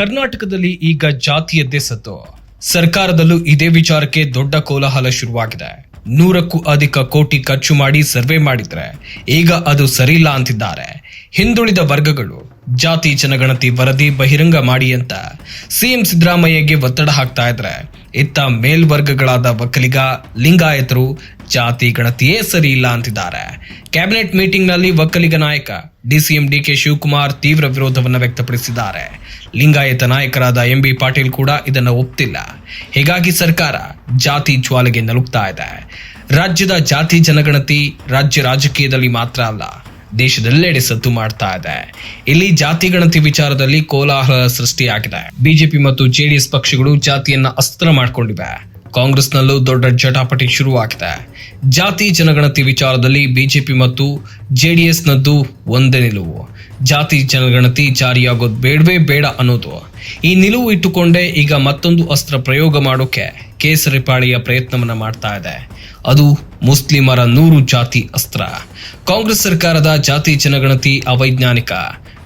ಕರ್ನಾಟಕದಲ್ಲಿ ಈಗ ಜಾತಿಯದ್ದೇ ಸತ್ತು. ಸರ್ಕಾರದಲ್ಲೂ ಇದೇ ವಿಚಾರಕ್ಕೆ ದೊಡ್ಡ ಕೋಲಾಹಲ ಶುರುವಾಗಿದೆ. ನೂರಕ್ಕೂ ಅಧಿಕ ಕೋಟಿ ಖರ್ಚು ಮಾಡಿ ಸರ್ವೆ ಮಾಡಿದ್ರೆ ಈಗ ಅದು ಸರಿಯಿಲ್ಲ ಅಂತಿದ್ದಾರೆ. ಹಿಂದುಳಿದ ವರ್ಗಗಳು, ಜಾತಿ ಜನಗಣತಿ ವರದಿ ಬಹಿರಂಗ ಮಾಡಿ ಅಂತ ಸಿಎಂ ಸಿದ್ದರಾಮಯ್ಯಗೆ ಒತ್ತಡ ಹಾಕ್ತಾ ಇದ್ರೆ ಇತ್ತ ಮೇಲ್ವರ್ಗಗಳಾದ ಒಕ್ಕಲಿಗ ಲಿಂಗಾಯತರು ಜಾತಿ ಗಣತಿಯೇ ಸರಿ ಇಲ್ಲ ಅಂತಿದ್ದಾರೆ. ಕ್ಯಾಬಿನೆಟ್ ಮೀಟಿಂಗ್ನಲ್ಲಿ ಒಕ್ಕಲಿಗ ನಾಯಕ, ಡಿಸಿಎಂ ಡಿಕೆ ಶಿವಕುಮಾರ್ ತೀವ್ರ ವಿರೋಧವನ್ನು ವ್ಯಕ್ತಪಡಿಸಿದ್ದಾರೆ. ಲಿಂಗಾಯತ ನಾಯಕರಾದ ಎಂ ಬಿ ಪಾಟೀಲ್ ಕೂಡ ಇದನ್ನು ಒಪ್ತಿಲ್ಲ. ಹೀಗಾಗಿ ಸರ್ಕಾರ ಜಾತಿ ಜ್ವಾಲೆಗೆ ನಲುಗ್ತಾ ಇದೆ. ರಾಜ್ಯದ ಜಾತಿ ಜನಗಣತಿ ರಾಜ್ಯ ರಾಜಕೀಯದಲ್ಲಿ ಮಾತ್ರ ಅಲ್ಲ ದೇಶದೆಲ್ಲೆಡೆ ಸದ್ದು ಮಾಡ್ತಾ ಇದೆ. ಇಲ್ಲಿ ಜಾತಿ ಗಣತಿ ವಿಚಾರದಲ್ಲಿ ಕೋಲಾಹಲ ಸೃಷ್ಟಿಯಾಗಿದೆ. ಬಿಜೆಪಿ ಮತ್ತು ಜೆಡಿಎಸ್ ಪಕ್ಷಗಳು ಜಾತಿಯನ್ನ ಅಸ್ತ್ರ ಮಾಡಿಕೊಂಡಿವೆ. ಕಾಂಗ್ರೆಸ್ನಲ್ಲೂ ದೊಡ್ಡ ಜಟಾಪಟಿ ಶುರುವಾಗಿದೆ. ಜಾತಿ ಜನಗಣತಿ ವಿಚಾರದಲ್ಲಿ ಬಿಜೆಪಿ ಮತ್ತು ಜೆಡಿಎಸ್ನದ್ದು ಒಂದೇ ನಿಲುವು. ಜಾತಿ ಜನಗಣತಿ ಜಾರಿಯಾಗೋದು ಬೇಡವೇ ಬೇಡ ಅನ್ನೋದು. ಈ ನಿಲುವು ಇಟ್ಟುಕೊಂಡೇ ಈಗ ಮತ್ತೊಂದು ಅಸ್ತ್ರ ಪ್ರಯೋಗ ಮಾಡೋಕೆ ಕೇಸರಿ ಪಾಳಿಯ ಪ್ರಯತ್ನವನ್ನ ಮಾಡ್ತಾ ಇದೆ. ಅದು ಮುಸ್ಲಿಮರ ನೂರು ಜಾತಿ ಅಸ್ತ್ರ. ಕಾಂಗ್ರೆಸ್ ಸರ್ಕಾರದ ಜಾತಿ ಜನಗಣತಿ ಅವೈಜ್ಞಾನಿಕ.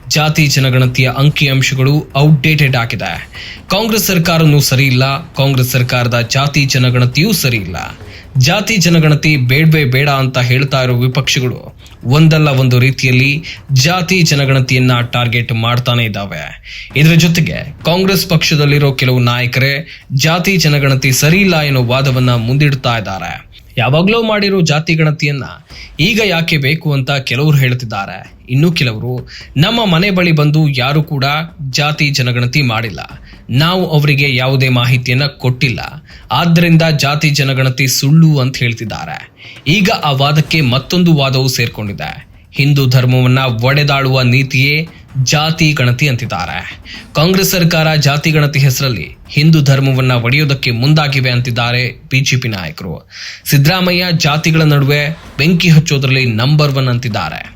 ಜಾತಿ ಜನಗಣತಿಯ ಅಂಕಿಅಂಶಗಳು ಔಟ್ಡೇಟೆಡ್ ಆಗಿದೆ. ಕಾಂಗ್ರೆಸ್ ಸರ್ಕಾರನೂ ಸರಿಯಿಲ್ಲ, ಕಾಂಗ್ರೆಸ್ ಸರ್ಕಾರದ ಜಾತಿ ಜನಗಣತಿಯೂ ಸರಿಯಿಲ್ಲ. ಜಾತಿ ಜನಗಣತಿ ಬೇಡವೇ ಬೇಡ ಅಂತ ಹೇಳ್ತಾ ಇರೋ ವಿಪಕ್ಷಗಳು ಒಂದಲ್ಲ ಒಂದು ರೀತಿಯಲ್ಲಿ ಜಾತಿ ಜನಗಣತಿಯನ್ನ ಟಾರ್ಗೆಟ್ ಮಾಡ್ತಾನೆ ಇದ್ದಾವೆ. ಇದರ ಜೊತೆಗೆ ಕಾಂಗ್ರೆಸ್ ಪಕ್ಷದಲ್ಲಿರೋ ಕೆಲವು ನಾಯಕರೇ ಜಾತಿ ಜನಗಣತಿ ಸರಿಯಿಲ್ಲ ಎನ್ನುವ ಎನ್ನೋ ವಾದವನ್ನ ಮುಂದಿಡ್ತಾ ಇದ್ದಾರೆ. ಯಾವಾಗಲೂ ಮಾಡಿರೋ ಜಾತಿ ಗಣತಿಯನ್ನ ಈಗ ಯಾಕೆ ಬೇಕು ಅಂತ ಕೆಲವರು ಹೇಳ್ತಿದ್ದಾರೆ ಇನ್ನು ಕೆಲವರು, ನಮ್ಮ ಮನೆ ಬಳಿ ಬಂದು ಯಾರು ಕೂಡ ಜಾತಿ ಜನಗಣತಿ ಮಾಡಿಲ್ಲ. ನಾವು ಅವರಿಗೆ ಯಾವುದೇ ಮಾಹಿತಿಯನ್ನ ಕೊಟ್ಟಿಲ್ಲ. ಆದ್ದರಿಂದ ಜಾತಿ ಜನಗಣತಿ ಸುಳ್ಳು ಅಂತ ಹೇಳ್ತಿದ್ದಾರೆ. ಈಗ ಆ ವಾದಕ್ಕೆ ಮತ್ತೊಂದು ವಾದವು ಸೇರ್ಕೊಂಡಿದೆ. ಹಿಂದೂ ಧರ್ಮವನ್ನ ಒಡೆದಾಳುವ ನೀತಿಯೇ ಜಾತಿ ಗಣತಿ ಅಂತಿದ್ದಾರೆ. ಕಾಂಗ್ರೆಸ್ ಸರ್ಕಾರ ಜಾತಿ ಗಣತಿ ಹೆಸರಲ್ಲಿ ಹಿಂದೂ ಧರ್ಮವನ್ನ ಒಡೆಯೋದಕ್ಕೆ ಮುಂದಾಗಿವೆ ಅಂತಿದ್ದಾರೆ ಬಿಜೆಪಿ ನಾಯಕರು. ಸಿದ್ದರಾಮಯ್ಯ ಜಾತಿಗಳ ನಡುವೆ ಬೆಂಕಿ ಹಚ್ಚೋದ್ರಲ್ಲಿ ನಂಬರ್ ಒನ್ ಅಂತಿದ್ದಾರೆ.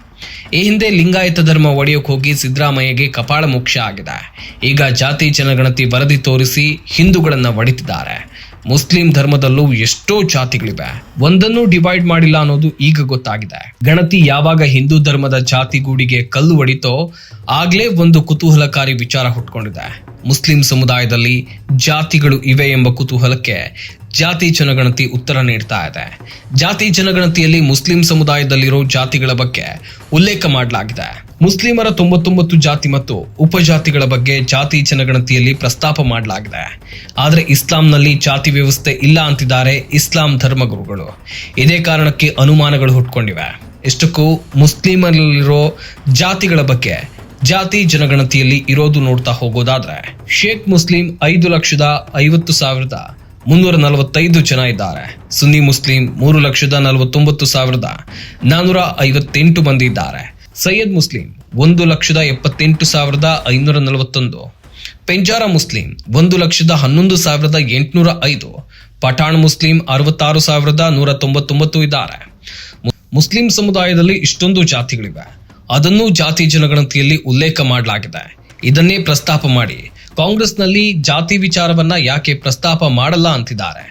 ಈ ಹಿಂದೆ ಲಿಂಗಾಯತ ಧರ್ಮ ಒಡೆಯೋಕೆ ಹೋಗಿ ಸಿದ್ದರಾಮಯ್ಯಗೆ ಕಪಾಳ ಮೋಕ್ಷ ಆಗಿದೆ. ಈಗ ಜಾತಿ ಜನಗಣತಿ ವರದಿ ತೋರಿಸಿ ಹಿಂದೂಗಳನ್ನ ಒಡಿತಿದ್ದಾರೆ. ಮುಸ್ಲಿಂ ಧರ್ಮದಲ್ಲೂ ಎಷ್ಟೋ ಜಾತಿಗಳಿವೆ. ಒಂದನ್ನು ಡಿವೈಡ್ ಮಾಡಿಲ್ಲ ಅನ್ನೋದು ಈಗ ಗೊತ್ತಾಗಿದೆ. ಗಣತಿ ಯಾವಾಗ ಹಿಂದೂ ಧರ್ಮದ ಜಾತಿ ಗೂಡಿಗೆ ಕಲ್ಲು ಹೊಡಿತೋ, ಆಗ್ಲೇ ಒಂದು ಕುತೂಹಲಕಾರಿ ವಿಚಾರ ಹುಟ್ಕೊಂಡಿದೆ. ಮುಸ್ಲಿಂ ಸಮುದಾಯದಲ್ಲಿ ಜಾತಿಗಳು ಇವೆ ಎಂಬ ಕುತೂಹಲಕ್ಕೆ ಜಾತಿ ಜನಗಣತಿ ಉತ್ತರ ನೀಡ್ತಾ ಇದೆ. ಜಾತಿ ಜನಗಣತಿಯಲ್ಲಿ ಮುಸ್ಲಿಂ ಸಮುದಾಯದಲ್ಲಿರೋ ಜಾತಿಗಳ ಬಗ್ಗೆ ಉಲ್ಲೇಖ ಮಾಡಲಾಗಿದೆ. ಮುಸ್ಲಿಮರ ತೊಂಬತ್ತೊಂಬತ್ತು ಜಾತಿ ಮತ್ತು ಉಪಜಾತಿಗಳ ಬಗ್ಗೆ ಜಾತಿ ಜನಗಣತಿಯಲ್ಲಿ ಪ್ರಸ್ತಾಪ ಮಾಡಲಾಗಿದೆ. ಆದರೆ ಇಸ್ಲಾಂನಲ್ಲಿ ಜಾತಿ ವ್ಯವಸ್ಥೆ ಇಲ್ಲ ಅಂತಿದ್ದಾರೆ ಇಸ್ಲಾಂ ಧರ್ಮಗುರುಗಳು. ಇದೇ ಕಾರಣಕ್ಕೆ ಅನುಮಾನಗಳು ಹುಟ್ಕೊಂಡಿವೆ. ಇಷ್ಟಕ್ಕೂ ಮುಸ್ಲಿಮರಲ್ಲಿರೋ ಜಾತಿಗಳ ಬಗ್ಗೆ ಜಾತಿ ಜನಗಣತಿಯಲ್ಲಿ ಇರೋದು ನೋಡ್ತಾ ಹೋಗೋದಾದ್ರೆ, ಶೇಖ್ ಮುಸ್ಲಿಂ ಐದು ಲಕ್ಷದ ಐವತ್ತು ಸಾವಿರದ ಮುನ್ನೂರ ನಲವತ್ತೈದು ಜನ ಇದ್ದಾರೆ. ಸುನ್ನಿ ಮುಸ್ಲಿಂ ಮೂರು ಲಕ್ಷದ ನಲವತ್ತೊಂಬತ್ತು ಸಾವಿರದ ನಾನೂರ ಐವತ್ತೆಂಟು ಮಂದಿ ಇದ್ದಾರೆ. ಸೈಯದ್ ಮುಸ್ಲಿಂ ಒಂದು ಲಕ್ಷದ ಎಪ್ಪತ್ತೆಂಟು ಸಾವಿರದ ಐನೂರ ನಲವತ್ತೊಂದು. ಪೆಂಜಾರ ಮುಸ್ಲಿಂ ಒಂದು ಲಕ್ಷದ ಹನ್ನೊಂದು ಸಾವಿರದ ಎಂಟುನೂರ ಐದು. ಪಠಾಣ್ ಮುಸ್ಲಿಂ ಅರವತ್ತಾರು ಸಾವಿರದ ನೂರ ತೊಂಬತ್ತೊಂಬತ್ತು ಇದ್ದಾರೆ. ಮುಸ್ಲಿಂ ಸಮುದಾಯದಲ್ಲಿ ಇಷ್ಟೊಂದು ಜಾತಿಗಳಿವೆ. ಅದನ್ನು ಜಾತಿ ಜನಗಣತಿಯಲ್ಲಿ ಉಲ್ಲೇಖ ಮಾಡಲಾಗಿದೆ. ಇದನ್ನೇ ಪ್ರಸ್ತಾಪ ಮಾಡಿ ಕಾಂಗ್ರೆಸ್ನಲ್ಲಿ ಜಾತಿ ವಿಚಾರವನ್ನ ಯಾಕೆ ಪ್ರಸ್ತಾಪ ಮಾಡಲ್ಲ ಅಂತಿದ್ದಾರೆ.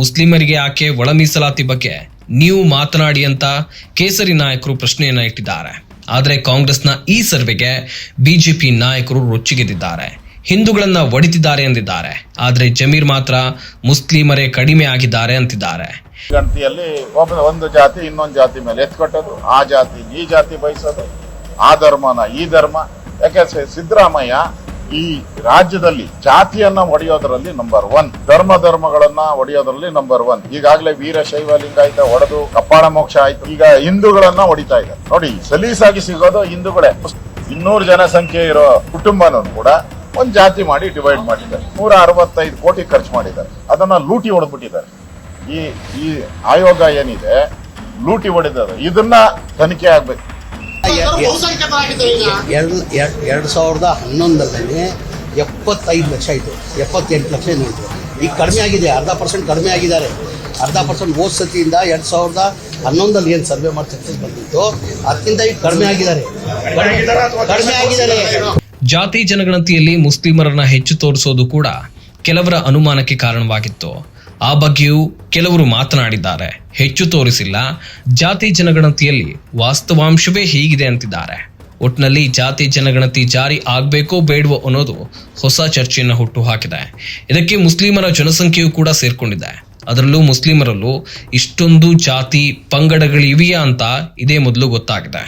ಮುಸ್ಲಿಮರಿಗೆ ಯಾಕೆ ಒಳ ಮೀಸಲಾತಿ ಬಗ್ಗೆ ನೀವು ಮಾತನಾಡಿ ಅಂತ ಕೇಸರಿ ನಾಯಕರು ಪ್ರಶ್ನೆಯನ್ನ ಇಟ್ಟಿದ್ದಾರೆ. ಆದರೆ ಕಾಂಗ್ರೆಸ್ನ ಈ ಸರ್ವೆಗೆ ಬಿಜೆಪಿ ನಾಯಕರು ರೊಚ್ಚಿಗೆದಿದ್ದಾರೆ ಹಿಂದೂಗಳನ್ನ ಒಡಿತಿದ್ದಾರೆ ಎಂದಿದ್ದಾರೆ. ಆದರೆ ಜಮೀರ್ ಮಾತ್ರ ಮುಸ್ಲಿಮರೇ ಕಡಿಮೆ ಆಗಿದ್ದಾರೆ ಅಂತಿದ್ದಾರೆ. ಗಣತಿಯಲ್ಲಿ ಒಬ್ಬ ಒಂದು ಜಾತಿ ಇನ್ನೊಂದು ಜಾತಿ ಮೇಲೆ ಎತ್ಕೊಟ್ಟದು ಆ ಜಾತಿ ಈ ಜಾತಿ ಬಯಸೋದು. ಆ ಧರ್ಮನ ಈ ಧರ್ಮ. ಯಾಕೆ ಸಿದ್ದರಾಮಯ್ಯ ಈ ರಾಜ್ಯದಲ್ಲಿ ಜಾತಿಯನ್ನ ಒಡೆಯೋದ್ರಲ್ಲಿ ನಂಬರ್ ಒನ್ ಧರ್ಮ ಧರ್ಮಗಳನ್ನ ಒಡೆಯೋದ್ರಲ್ಲಿ ನಂಬರ್ ಒನ್ ಈಗಾಗಲೇ ವೀರಶೈವ ಲಿಂಗಾಯತ ಒಡೆದು ಕಪ್ಪಾಣ ಮೋಕ್ಷ ಆಯ್ತು. ಈಗ ಹಿಂದೂಗಳನ್ನ ಹೊಡಿತಾ ಇದೆ. ನೋಡಿ, ಸಲೀಸಾಗಿ ಸಿಗೋದು ಹಿಂದೂಗಳೇ. ಇನ್ನೂರು ಜನಸಂಖ್ಯೆ ಇರೋ ಕುಟುಂಬನೂ ಕೂಡ ಒಂದ್ ಜಾತಿ ಮಾಡಿ ಡಿವೈಡ್ ಮಾಡಿದ್ದಾರೆ ನೂರ ಅರವತ್ತೈದು ಕೋಟಿ ಖರ್ಚು ಮಾಡಿದ್ದಾರೆ. ಅದನ್ನ ಲೂಟಿ ಹೊಡೆದ್ಬಿಟ್ಟಿದ್ದಾರೆ. ಈ ಈ ಆಯೋಗ ಏನಿದೆ, ಲೂಟಿ ಹೊಡೆದ ಇದನ್ನ ತನಿಖೆ ಆಗ್ಬೇಕು. ಎರಡು ಎರಡು ಸಾವಿರದ ಹನ್ನೊಂದರಲ್ಲಿ ಎಪ್ಪತ್ತೈದು ಲಕ್ಷ ಇತ್ತು ಎಪ್ಪತ್ತೆಂಟು ಲಕ್ಷ ನೋಡಿತು ಈಗ ಕಡಿಮೆ ಆಗಿದೆ ಅರ್ಧ ಪರ್ಸೆಂಟ್ ಕಡಿಮೆ ಆಗಿದ್ದಾರೆ. ಅರ್ಧ ಪರ್ಸೆಂಟ್ ಹೋದ ಸತಿಯಿಂದ ಎರಡು ಸಾವಿರದ ಹನ್ನೊಂದಲ್ಲಿ ಏನು ಸರ್ವೆ ಮಾಡಿ ಸಕ್ಸಸ್ ಬಂದಿತ್ತು ಅದಕ್ಕಿಂತ ಈಗ ಕಡಿಮೆ ಆಗಿದ್ದಾರೆ. ಕಡಿಮೆ ಆಗಿದ್ದಾರೆ ಜಾತಿ ಜನಗಣತಿಯಲ್ಲಿ ಮುಸ್ಲಿಮರನ್ನ ಹೆಚ್ಚು ತೋರಿಸೋದು ಕೂಡ ಕೆಲವರ ಅನುಮಾನಕ್ಕೆ ಕಾರಣವಾಗಿತ್ತು. ಆ ಬಗ್ಗೆಯೂ ಕೆಲವರು ಮಾತನಾಡಿದ್ದಾರೆ. ಹೆಚ್ಚು ತೋರಿಸಿಲ್ಲ. ಜಾತಿ ಜನಗಣತಿಯಲ್ಲಿ ವಾಸ್ತವಾಂಶವೇ ಹೀಗಿದೆ ಅಂತಿದ್ದಾರೆ. ಒಟ್ನಲ್ಲಿ ಜಾತಿ ಜನಗಣತಿ ಜಾರಿ ಆಗಬೇಕೋ ಬೇಡವೋ ಅನ್ನೋದು ಹೊಸ ಚರ್ಚೆಯನ್ನು ಹುಟ್ಟು ಹಾಕಿದೆ ಇದಕ್ಕೆ ಮುಸ್ಲಿಮರ ಜನಸಂಖ್ಯೆಯೂ ಕೂಡ ಸೇರ್ಕೊಂಡಿದೆ. ಅದರಲ್ಲೂ ಮುಸ್ಲಿಮರಲ್ಲೂ ಇಷ್ಟೊಂದು ಜಾತಿ ಪಂಗಡಗಳಿವೆಯಾ ಅಂತ ಇದೇ ಮೊದಲು ಗೊತ್ತಾಗಿದೆ.